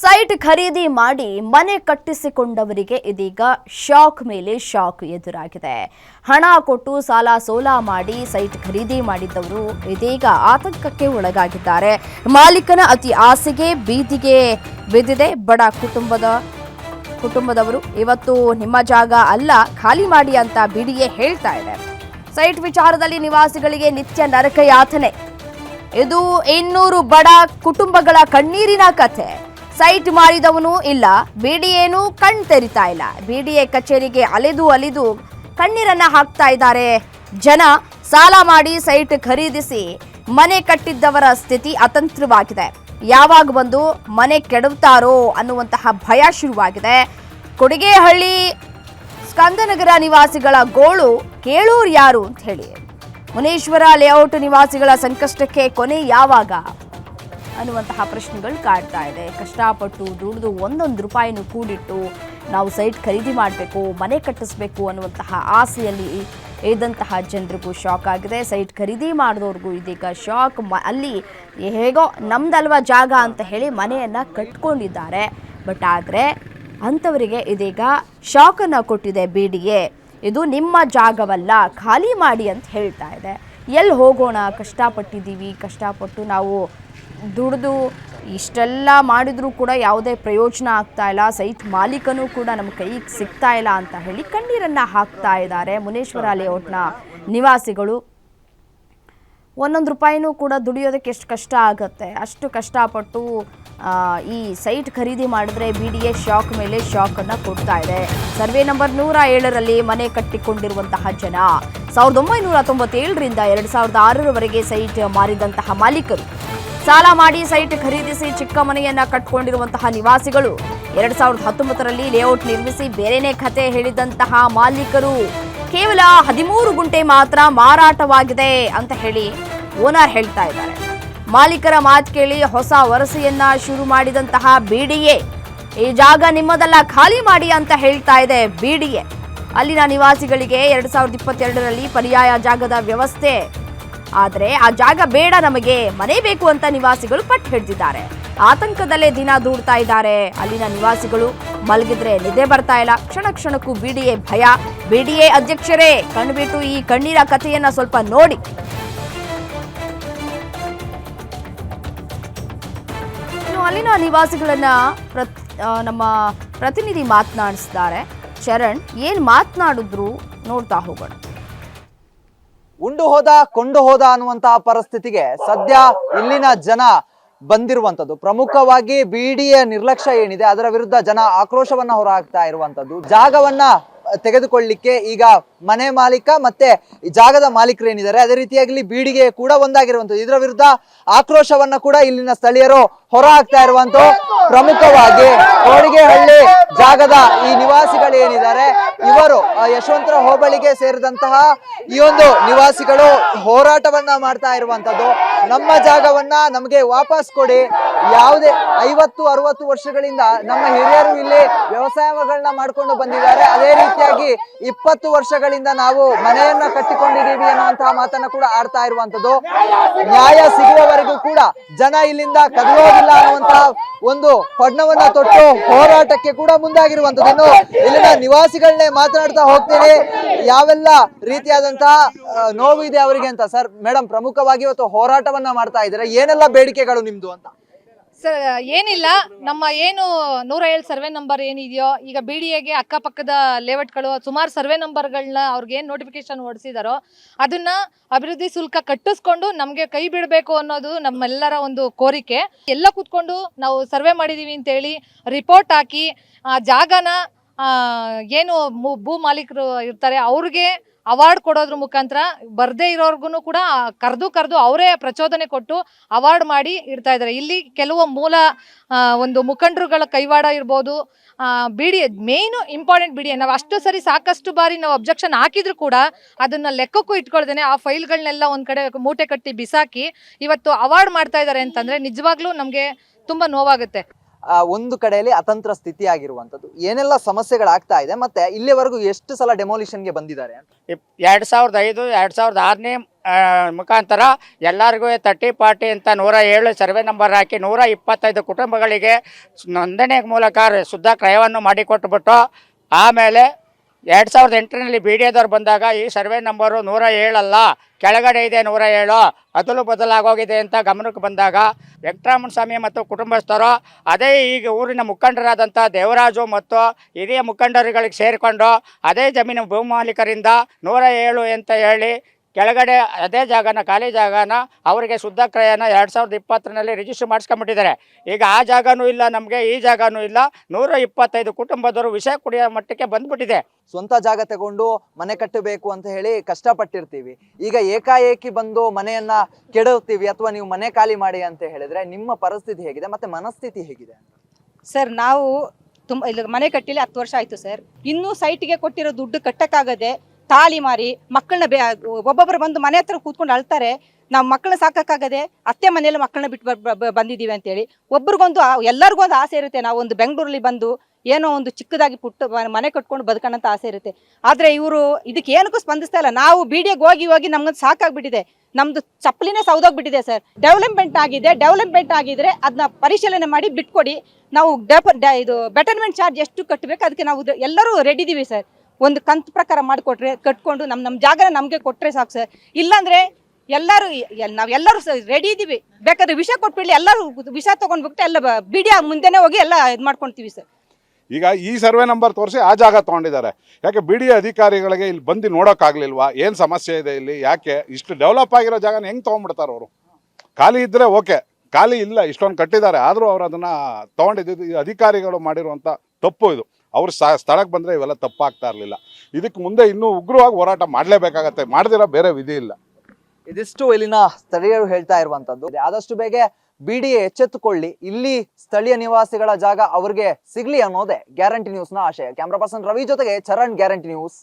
Site ಖರೀದಿ ಮಾಡಿ ಮನೆ ಕಟ್ಟಿಸಿಕೊಂಡವರಿಗೆ ಇದೀಗ ಶಾಕ್ ಮೇಲೆ ಶಾಕ್ ಎದುರಾಗಿದೆ. ಹಣ ಕೊಟ್ಟು ಸಾಲ ಸೋಲ ಮಾಡಿ ಸೈಟ್ ಖರೀದಿ ಮಾಡಿದ್ದವರು ಇದೀಗ ಆತಂಕಕ್ಕೆ ಒಳಗಾಗಿದ್ದಾರೆ. ಮಾಲೀಕನ ಅತಿ ಆಸೆಗೆ ಬೀದಿಗೆ ಬಿದ್ದಿದೆ. ಬಡ ಕುಟುಂಬದ ಕುಟುಂಬದವರು ಇವತ್ತು ನಿಮ್ಮ ಜಾಗ ಅಲ್ಲ, ಖಾಲಿ ಮಾಡಿ ಅಂತ ಬಿಡಿಯೇ ಹೇಳ್ತಾ ಇದೆ. ಸೈಟ್ ವಿಚಾರದಲ್ಲಿ ನಿವಾಸಿಗಳಿಗೆ ನಿತ್ಯ ನರಕ ಯಾತನೆ ಇದು ಇನ್ನೂರು ಬಡ ಕುಟುಂಬಗಳ ಕಣ್ಣೀರಿನ ಕಥೆ. ಸೈಟ್ ಮಾರಿದವನು ಇಲ್ಲ. ಬಿಡಿಎನು ಕಣ್ ತೆರಿತಾ ಇಲ್ಲ. ಬಿಡಿಎ ಕಚೇರಿಗೆ ಅಲೆದು ಅಲೆದು ಕಣ್ಣೀರನ್ನ ಹಾಕ್ತಾ ಇದ್ದಾರೆ. ಜನ ಸಾಲ ಮಾಡಿ ಸೈಟ್ ಖರೀದಿಸಿ ಮನೆ ಕಟ್ಟಿದ್ದವರ ಸ್ಥಿತಿ ಅತಂತ್ರವಾಗಿದೆ. ಯಾವಾಗ ಬಂದು ಮನೆ ಕೆಡುತ್ತಾರೋ ಅನ್ನುವಂತಹ ಭಯ ಶುರುವಾಗಿದೆ. ಕೊಡಿಗೆಹಳ್ಳಿ ಸ್ಕಂದನಗರ ನಿವಾಸಿಗಳ ಗೋಳು ಕೇಳೋರು ಯಾರು ಅಂತ ಹೇಳಿ. ಮುನೇಶ್ವರ ಲೇಔಟ್ ನಿವಾಸಿಗಳ ಸಂಕಷ್ಟಕ್ಕೆ ಕೊನೆ ಯಾವಾಗ? ಅನ್ನುವಂತಹ ಪ್ರಶ್ನೆಗಳು ಕಾಡ್ತಾ ಇದೆ. ಕಷ್ಟಪಟ್ಟು ದುಡಿದು ಒಂದೊಂದು ರೂಪಾಯಿನೂ ಕೂಡಿಟ್ಟು ನಾವು ಸೈಟ್ ಖರೀದಿ ಮಾಡಬೇಕು, ಮನೆ ಕಟ್ಟಿಸ್ಬೇಕು ಅನ್ನುವಂತಹ ಆಸೆಯಲ್ಲಿ ಇದ್ದಂತಹ ಜನರಿಗೂ ಶಾಕ್ ಆಗಿದೆ. ಸೈಟ್ ಖರೀದಿ ಮಾಡಿದವ್ರಿಗೂ ಇದೀಗ ಶಾಕ್. ಮ, ಅಲ್ಲಿ ಹೇಗೋ ನಮ್ದಲ್ವಾ ಜಾಗ ಅಂತ ಹೇಳಿ ಮನೆಯನ್ನು ಕಟ್ಕೊಂಡಿದ್ದಾರೆ. ಬಟ್ ಆದರೆ ಅಂಥವರಿಗೆ ಇದೀಗ ಶಾಕನ್ನು ಕೊಟ್ಟಿದೆ ಬಿ ಡಿ ಎ ಇದು ನಿಮ್ಮ ಜಾಗವಲ್ಲ, ಖಾಲಿ ಮಾಡಿ ಅಂತ ಹೇಳ್ತಾ ಇದೆ. ಎಲ್ಲಿ ಹೋಗೋಣ? ಕಷ್ಟಪಟ್ಟಿದ್ದೀವಿ, ಕಷ್ಟಪಟ್ಟು ನಾವು ದುಡಿದು ಇಷ್ಟೆಲ್ಲ ಮಾಡಿದರೂ ಕೂಡ ಯಾವುದೇ ಪ್ರಯೋಜನ ಆಗ್ತಾ ಇಲ್ಲ. ಸೈಟ್ ಮಾಲೀಕನೂ ಕೂಡ ನಮ್ಮ ಕೈಗೆ ಸಿಗ್ತಾ ಇಲ್ಲ ಅಂತ ಹೇಳಿ ಕಣ್ಣೀರನ್ನು ಹಾಕ್ತಾ ಇದ್ದಾರೆ ಮುನೇಶ್ವರ ಲೇಔಟ್ನ ನಿವಾಸಿಗಳು. ಒಂದೊಂದು ರೂಪಾಯಿನೂ ಕೂಡ ದುಡಿಯೋದಕ್ಕೆ ಎಷ್ಟು ಕಷ್ಟ ಆಗುತ್ತೆ. ಅಷ್ಟು ಕಷ್ಟಪಟ್ಟು ಈ ಸೈಟ್ ಖರೀದಿ ಮಾಡಿದ್ರೆ ಬಿ ಡಿ ಎ ಶಾಕ್ ಮೇಲೆ ಶಾಕನ್ನು ಕೊಡ್ತಾ ಇದೆ. ಸರ್ವೆ ನಂಬರ್ ನೂರ ಏಳರಲ್ಲಿ ಮನೆ ಕಟ್ಟಿಕೊಂಡಿರುವಂತಹ ಜನ. ಸಾವಿರದ ಒಂಬೈನೂರ ತೊಂಬತ್ತೇಳರಿಂದ ಎರಡು ಸಾವಿರದ ಆರರವರೆಗೆ ಸೈಟ್ ಮಾರಿದಂತಹ ಮಾಲೀಕರು. ಸಾಲ ಮಾಡಿ ಸೈಟ್ ಖರೀದಿಸಿ ಚಿಕ್ಕ ಮನೆಯನ್ನ ಕಟ್ಕೊಂಡಿರುವಂತಹ ನಿವಾಸಿಗಳು. ಎರಡ್ ಸಾವಿರದ ಹತ್ತೊಂಬತ್ತರಲ್ಲಿ ಲೇಔಟ್ ನಿರ್ಮಿಸಿ ಬೇರೆನೇ ಕತೆ ಹೇಳಿದಂತಹ ಮಾಲೀಕರು. ಕೇವಲ ಹದಿಮೂರು ಗುಂಟೆ ಮಾತ್ರ ಮಾರಾಟವಾಗಿದೆ ಅಂತ ಹೇಳಿ ಓನರ್ ಹೇಳ್ತಾ ಇದ್ದಾರೆ. ಮಾಲೀಕರ ಮಾತು ಕೇಳಿ ಹೊಸ ವರಸೆಯನ್ನ ಶುರು ಮಾಡಿದಂತಹ ಬಿಡಿಎ ಈ ಜಾಗ ನಿಮ್ಮದಲ್ಲ, ಖಾಲಿ ಮಾಡಿ ಅಂತ ಹೇಳ್ತಾ ಇದೆ ಬಿಡಿಎ ಅಲ್ಲಿನ ನಿವಾಸಿಗಳಿಗೆ ಎರಡ್ ಸಾವಿರದ ಇಪ್ಪತ್ತೆರಡರಲ್ಲಿ ಪರ್ಯಾಯ ಜಾಗದ ವ್ಯವಸ್ಥೆ. ಆದರೆ ಆ ಜಾಗ ಬೇಡ ನಮಗೆ, ಮನೆ ಬೇಕು ಅಂತ ನಿವಾಸಿಗಳು ಪಟ್ಟು ಹಿಡಿದಿದ್ದಾರೆ. ಆತಂಕದಲ್ಲೇ ದಿನ ದೂಡ್ತಾ ಇದ್ದಾರೆ. ಅಲ್ಲಿನ ನಿವಾಸಿಗಳು ಮಲಗಿದ್ರೆ ನಿದ್ದೆ ಬರ್ತಾ ಇಲ್ಲ. ಕ್ಷಣ ಕ್ಷಣಕ್ಕೂ ಬಿಡಿಎ ಭಯ. ಬಿಡಿಎ ಅಧ್ಯಕ್ಷರೇ, ಕಣ್ಬಿಟ್ಟು ಈ ಕಣ್ಣೀರ ಕಥೆಯನ್ನ ಸ್ವಲ್ಪ ನೋಡಿ. ಅಲ್ಲಿನ ನಿವಾಸಿಗಳನ್ನ ನಮ್ಮ ಪ್ರತಿನಿಧಿ ಮಾತನಾಡಿಸಿದ್ದಾರೆ. ಚರಣ್ ಏನ್ ಮಾತನಾಡಿದ್ರು ನೋಡ್ತಾ ಹೋಗೋಣ. ಉಂಡು ಹೋದ, ಕೊಂಡು ಹೋದ ಅನ್ನುವಂತಹ ಪರಿಸ್ಥಿತಿಗೆ ಸದ್ಯ ಇಲ್ಲಿನ ಜನ ಬಂದಿರುವಂತದ್ದು ಪ್ರಮುಖವಾಗಿ ಬಿಡಿಯ ನಿರ್ಲಕ್ಷ್ಯ ಏನಿದೆ, ಅದರ ವಿರುದ್ಧ ಜನ ಆಕ್ರೋಶವನ್ನ ಹೊರಹಾಕ್ತಾ ಇರುವಂತದ್ದು ಜಾಗವನ್ನ ತೆಗೆದುಕೊಳ್ಳಿಕ್ಕೆ ಈಗ ಮನೆ ಮಾಲೀಕ ಮತ್ತೆ ಜಾಗದ ಮಾಲೀಕರು ಏನಿದ್ದಾರೆ, ಅದೇ ರೀತಿಯಾಗಿ ಬೀಡಿಗೆ ಕೂಡ ಒಂದಾಗಿರುವಂತದ್ದು ಇದರ ವಿರುದ್ಧ ಆಕ್ರೋಶವನ್ನ ಕೂಡ ಇಲ್ಲಿನ ಸ್ಥಳೀಯರು ಹೊರ ಹಾಕ್ತಾ ಇರುವಂತ ಪ್ರಮುಖವಾಗಿ ಕೋಡಿಗೆಹಳ್ಳಿ ಜಾಗದ ಈ ನಿವಾಸಿಗಳು ಏನಿದ್ದಾರೆ ಇವರು ಯಶವಂತರ ಹೋಬಳಿಗೆ ಸೇರಿದಂತಹ ಈ ಒಂದು ನಿವಾಸಿಗಳು ಹೋರಾಟವನ್ನ ಮಾಡ್ತಾ ಇರುವಂತದ್ದು ನಮ್ಮ ಜಾಗವನ್ನ ನಮಗೆ ವಾಪಸ್ ಕೊಡಿ. ಯಾವುದೇ ಐವತ್ತು, ಅರವತ್ತು ವರ್ಷಗಳಿಂದ ನಮ್ಮ ಹಿರಿಯರು ಇಲ್ಲಿ ವ್ಯವಸಾಯಗಳನ್ನ ಮಾಡ್ಕೊಂಡು ಬಂದಿದ್ದಾರೆ. ಅದೇ ರೀತಿಯಾಗಿ ಇಪ್ಪತ್ತು ವರ್ಷಗಳಿಂದ ನಾವು ಮನೆಯನ್ನ ಕಟ್ಟಿಕೊಂಡಿದ್ದೀವಿ ಅನ್ನುವಂತಹ ಮಾತನ್ನ ಕೂಡ ಆಡ್ತಾ ಇರುವಂತದ್ದು ನ್ಯಾಯ ಸಿಗುವವರೆಗೂ ಕೂಡ ಜನ ಇಲ್ಲಿಂದ ಕದಲೋದಿಲ್ಲ ಅನ್ನುವಂತಹ ಒಂದು ಪಡ್ನವನ್ನ ತೊಟ್ಟು ಹೋರಾಟಕ್ಕೆ ಕೂಡ ಮುಂದಾಗಿರುವಂತದ್ದು ಇಲ್ಲಿನ ನಿವಾಸಿಗಳನ್ನೇ ಮಾತನಾಡ್ತಾ ಹೋಗ್ತೀನಿ. ಯಾವೆಲ್ಲ ರೀತಿಯಾದಂತಹ ನೋವು ಇದೆ ಅವರಿಗೆ ಅಂತ. ಸರ್ ಮೇಡಮ್ ಪ್ರಮುಖವಾಗಿ ಇವತ್ತು ಹೋರಾಟವನ್ನ ಮಾಡ್ತಾ ಇದ್ದಾರೆ? ಏನೆಲ್ಲ ಬೇಡಿಕೆಗಳು ನಿಮ್ದು ಅಂತ? ಸರ್, ಏನಿಲ್ಲ. ನಮ್ಮ ಏನು ನೂರ ಏಳು ಸರ್ವೆ ನಂಬರ್ ಏನಿದೆಯೋ, ಈಗ ಬಿ ಡಿ ಎಗೆ ಅಕ್ಕಪಕ್ಕದ ಲೇಔಟ್ಗಳು, ಸುಮಾರು ಸರ್ವೆ ನಂಬರ್ಗಳನ್ನ ಅವ್ರಿಗೆ ಏನು ನೋಟಿಫಿಕೇಶನ್ ಹೊಡಿಸಿದಾರೋ, ಅದನ್ನ ಅಭಿವೃದ್ಧಿ ಶುಲ್ಕ ಕಟ್ಟಿಸ್ಕೊಂಡು ನಮಗೆ ಕೈ ಬಿಡಬೇಕು ಅನ್ನೋದು ನಮ್ಮೆಲ್ಲರ ಒಂದು ಕೋರಿಕೆ. ಎಲ್ಲ ಕೂತ್ಕೊಂಡು ನಾವು ಸರ್ವೆ ಮಾಡಿದ್ದೀವಿ ಅಂತೇಳಿ ರಿಪೋರ್ಟ್ ಹಾಕಿ, ಆ ಜಾಗನ ಏನು ಭೂ ಮಾಲೀಕರು ಇರ್ತಾರೆ, ಅವ್ರಿಗೆ ಅವಾರ್ಡ್ ಕೊಡೋದ್ರ ಮುಖಾಂತರ ಬರ್ದೇ ಇರೋರ್ಗು ಕೂಡ ಕರೆದು ಕರೆದು ಅವರೇ ಪ್ರಚೋದನೆ ಕೊಟ್ಟು ಅವಾರ್ಡ್ ಮಾಡಿ ಇಡ್ತಾ ಇದ್ದಾರೆ ಇಲ್ಲಿ ಕೆಲವು ಮೂಲ ಒಂದು ಮುಖಂಡರುಗಳ ಕೈವಾಡ ಇರ್ಬೋದು. ಬಿಡಿ, ಮೇಯ್ನು ಇಂಪಾರ್ಟೆಂಟ್ ಬಿಡಿ, ನಾವು ಅಷ್ಟು ಸರಿ ಸಾಕಷ್ಟು ಬಾರಿ ನಾವು ಅಬ್ಜೆಕ್ಷನ್ ಹಾಕಿದ್ರು ಕೂಡ ಅದನ್ನು ಲೆಕ್ಕಕ್ಕೂ ಇಟ್ಕೊಳ್ದೇನೆ, ಆ ಫೈಲ್ಗಳನ್ನೆಲ್ಲ ಒಂದು ಕಡೆ ಮೂಟೆ ಕಟ್ಟಿ ಬಿಸಾಕಿ ಇವತ್ತು ಅವಾರ್ಡ್ ಮಾಡ್ತಾ ಇದ್ದಾರೆ ಅಂತಂದರೆ ನಿಜವಾಗ್ಲೂ ನಮಗೆ ತುಂಬ ನೋವಾಗುತ್ತೆ. ಒಂದು ಕಡೆಯಲ್ಲಿ ಅತಂತ್ರ ಸ್ಥಿತಿ ಆಗಿರುವಂತದ್ದು ಏನೆಲ್ಲ ಸಮಸ್ಯೆಗಳಾಗ್ತಾ ಇದೆ, ಮತ್ತೆ ಇಲ್ಲಿವರೆಗೂ ಎಷ್ಟು ಸಲ ಡೆಮೋಲಿಷನ್ಗೆ ಬಂದಿದ್ದಾರೆ ಎರಡು ಸಾವಿರದ ಐದು, ಎರಡು ಸಾವಿರದ ಆರನೇ ಮುಖಾಂತರ ಎಲ್ಲರಿಗೂ ತರ್ಟಿ ಪಾರ್ಟಿ ಅಂತ ನೂರ ಏಳು ಸರ್ವೆ ನಂಬರ್ ಹಾಕಿ ನೂರ ಇಪ್ಪತ್ತೈದು ಕುಟುಂಬಗಳಿಗೆ ನೋಂದಣಿ ಮೂಲಕ ಶುದ್ಧ ಕ್ರಯವನ್ನು ಮಾಡಿಕೊಟ್ಬಿಟ್ಟು, ಆಮೇಲೆ ಎರಡು ಸಾವಿರದ ಎಂಟರಲ್ಲಿ ಬಿ ಡಿ ಎದವ್ರು ಬಂದಾಗ ಈ ಸರ್ವೆ ನಂಬರು ನೂರ ಏಳಲ್ಲ, ಕೆಳಗಡೆ ಇದೆ ನೂರ ಏಳು, ಅದಲು ಬದಲಾಗೋಗಿದೆ ಅಂತ ಗಮನಕ್ಕೆ ಬಂದಾಗ ವೆಂಕಟರಾಮನ ಸ್ವಾಮಿ ಮತ್ತು ಕುಟುಂಬಸ್ಥರು ಅದೇ ಈಗ ಊರಿನ ಮುಖಂಡರಾದಂಥ ದೇವರಾಜು ಮತ್ತು ಹಿರಿಯ ಮುಖಂಡರುಗಳಿಗೆ ಸೇರಿಕೊಂಡು ಅದೇ ಜಮೀನು ಭೂಮಾಲೀಕರಿಂದ ನೂರ ಏಳು ಅಂತ ಹೇಳಿ ಕೆಳಗಡೆ ಅದೇ ಜಾಗನ ಖಾಲಿ ಜಾಗನ ಅವರಿಗೆ ಶುದ್ಧ ಕ್ರಯನ ಎರಡು ಸಾವಿರದ ಇಪ್ಪತ್ತರಲ್ಲಿ ರಿಜಿಸ್ಟರ್ ಮಾಡಿಸ್ಕೊಂಬಿಟ್ಟಿದ್ದಾರೆ ಈಗ ಆ ಜಾಗನೂ ಇಲ್ಲ ನಮಗೆ ಈ ಜಾಗನೂ ಇಲ್ಲ. ನೂರ ಇಪ್ಪತ್ತೈದು ಕುಟುಂಬದವರು ವಿಷ ಕುಡಿಯೋ ಮಟ್ಟಕ್ಕೆ ಬಂದ್ಬಿಟ್ಟಿದೆ. ಸ್ವಂತ ಜಾಗ ತಗೊಂಡು ಮನೆ ಕಟ್ಟಬೇಕು ಅಂತ ಹೇಳಿ ಕಷ್ಟಪಟ್ಟಿರ್ತೀವಿ. ಈಗ ಏಕಾಏಕಿ ಬಂದು ಮನೆಯನ್ನ ಕೆಡುತ್ತೀವಿ ಅಥವಾ ನೀವು ಮನೆ ಖಾಲಿ ಮಾಡಿ ಅಂತ ಹೇಳಿದ್ರೆ ನಿಮ್ಮ ಪರಿಸ್ಥಿತಿ ಹೇಗಿದೆ? ಮತ್ತೆ ಮನಸ್ಥಿತಿ ಹೇಗಿದೆ? ಸರ್ ನಾವು ತುಂಬ ಇಲ್ಲಿ ಮನೆ ಕಟ್ಟಿಲಿ ಹತ್ತು ವರ್ಷ ಆಯಿತು ಸರ್. ಇನ್ನೂ ಸೈಟ್ಗೆ ಕೊಟ್ಟಿರೋ ದುಡ್ಡು ಕಟ್ಟಕ್ಕಾಗದೆ ತಾಳಿ ಮಾರಿ ಮಕ್ಕಳನ್ನ ಬೇ ಒಬ್ಬೊಬ್ಬರು ಬಂದು ಮನೆ ಹತ್ರ ಕೂತ್ಕೊಂಡು ಅಳ್ತಾರೆ. ನಾವು ಮಕ್ಕಳನ್ನ ಸಾಕಕ್ಕಾಗದೆ ಅತ್ತೆ ಮನೆಯಲ್ಲಿ ಮಕ್ಕಳನ್ನ ಬಿಟ್ಟು ಬಂದಿದ್ದೀವಿ ಅಂತೇಳಿ. ಒಬ್ರಿಗೊಂದು ಎಲ್ಲರಿಗೂ ಒಂದು ಆಸೆ ಇರುತ್ತೆ. ನಾವು ಒಂದು ಬೆಂಗಳೂರಲ್ಲಿ ಬಂದು ಏನೋ ಒಂದು ಚಿಕ್ಕದಾಗಿ ಪುಟ್ಟ ಮನೆ ಕಟ್ಕೊಂಡು ಬದುಕೋಣ ಅಂತ ಆಸೆ ಇರುತ್ತೆ. ಆದರೆ ಇವರು ಇದಕ್ಕೆ ಏನಕ್ಕೂ ಸ್ಪಂದಿಸ್ತಾ ಇಲ್ಲ. ನಾವು ಬೀಡಿಗೆ ಹೋಗಿ ಹೋಗಿ ನಮ್ಗೊಂದು ಸಾಕಾಗ್ಬಿಟ್ಟಿದೆ. ನಮ್ದು ಚಪ್ಪಲಿನೇ ಸೌದೋಗ್ಬಿಟ್ಟಿದೆ ಸರ್. ಡೆವಲಪ್ಮೆಂಟ್ ಆಗಿದೆ. ಡೆವಲಪ್ಮೆಂಟ್ ಆಗಿದ್ರೆ ಅದನ್ನ ಪರಿಶೀಲನೆ ಮಾಡಿ ಬಿಟ್ಕೊಡಿ. ನಾವು ಇದು ಬೆಟರ್ಮೆಂಟ್ ಚಾರ್ಜ್ ಎಷ್ಟು ಕಟ್ಟಬೇಕು ಅದಕ್ಕೆ ನಾವು ಎಲ್ಲರೂ ರೆಡಿ ಇದ್ದೀವಿ ಸರ್. ಒಂದು ಕಂತು ಪ್ರಕಾರ ಮಾಡಿಕೊಟ್ರೆ, ಕಟ್ಕೊಂಡು ನಮ್ಮ ನಮ್ಮ ಜಾಗನ ನಮಗೆ ಕೊಟ್ಟರೆ ಸಾಕು ಸರ್. ಇಲ್ಲಾಂದರೆ ಎಲ್ಲರೂ ನಾವು ಎಲ್ಲರೂ ರೆಡಿ ಇದ್ದೀವಿ ಬೇಕಾದ್ರೆ ವಿಷ ಕೊಟ್ಬಿಡ್ಲಿ, ಎಲ್ಲರೂ ವಿಷ ತೊಗೊಂಡ್ಬಿಟ್ಟು ಎಲ್ಲ ಬಿಡಿ ಮುಂದೆನೇ ಹೋಗಿ ಎಲ್ಲ ಇದು ಮಾಡ್ಕೊಳ್ತೀವಿ ಸರ್. ಈಗ ಈ ಸರ್ವೆ ನಂಬರ್ ತೋರಿಸಿ ಆ ಜಾಗ ತೊಗೊಂಡಿದ್ದಾರೆ. ಯಾಕೆ ಬಿ ಡಿ ಅಧಿಕಾರಿಗಳಿಗೆ ಇಲ್ಲಿ ಬಂದು ನೋಡೋಕ್ಕಾಗಲಿಲ್ವಾ ಏನು ಸಮಸ್ಯೆ ಇದೆ ಇಲ್ಲಿ? ಯಾಕೆ? ಇಷ್ಟು ಡೆವಲಪ್ ಆಗಿರೋ ಜಾಗನ ಹೆಂಗೆ ತೊಗೊಂಡ್ಬಿಡ್ತಾರೆ ಅವರು? ಖಾಲಿ ಇದ್ದರೆ ಓಕೆ. ಖಾಲಿ ಇಲ್ಲ, ಇಷ್ಟೊಂದು ಕಟ್ಟಿದ್ದಾರೆ. ಆದರೂ ಅವರು ಅದನ್ನು ತೊಗೊಂಡಿದ್ದು ಅಧಿಕಾರಿಗಳು ಮಾಡಿರುವಂಥ ತಪ್ಪು ಇದು. ಅವ್ರು ಸ್ಥಳಕ್ಕೆ ಬಂದರೆ ಇವೆಲ್ಲ ತಪ್ಪಾಗ್ತಾ ಇರಲಿಲ್ಲ. ಇದಕ್ಕೆ ಮುಂದೆ ಇನ್ನೂ ಉಗ್ರವಾಗಿ ಹೋರಾಟ ಮಾಡಲೇಬೇಕಾಗತ್ತೆ. ಮಾಡದಿರೋ ಬೇರೆ ವಿಧಿ ಇಲ್ಲ. ಇದಿಷ್ಟು ಇಲ್ಲಿನ ಸ್ಥಳೀಯರು ಹೇಳ್ತಾ ಇರುವಂತದ್ದು. ಆದಷ್ಟು ಬೇಗ ಬಿಡಿ ಎಚ್ಚೆತ್ತುಕೊಳ್ಳಿ. ಇಲ್ಲಿ ಸ್ಥಳೀಯ ನಿವಾಸಿಗಳ ಜಾಗ ಅವ್ರಿಗೆ ಸಿಗ್ಲಿ ಅನ್ನೋದೇ ಗ್ಯಾರಂಟಿ ನ್ಯೂಸ್ನ ಆಶಯ. ಕ್ಯಾಮ್ರಾ ಪರ್ಸನ್ ರವಿ ಜೊತೆಗೆ ಚರಣ್ ಗ್ಯಾರಂಟಿ ನ್ಯೂಸ್.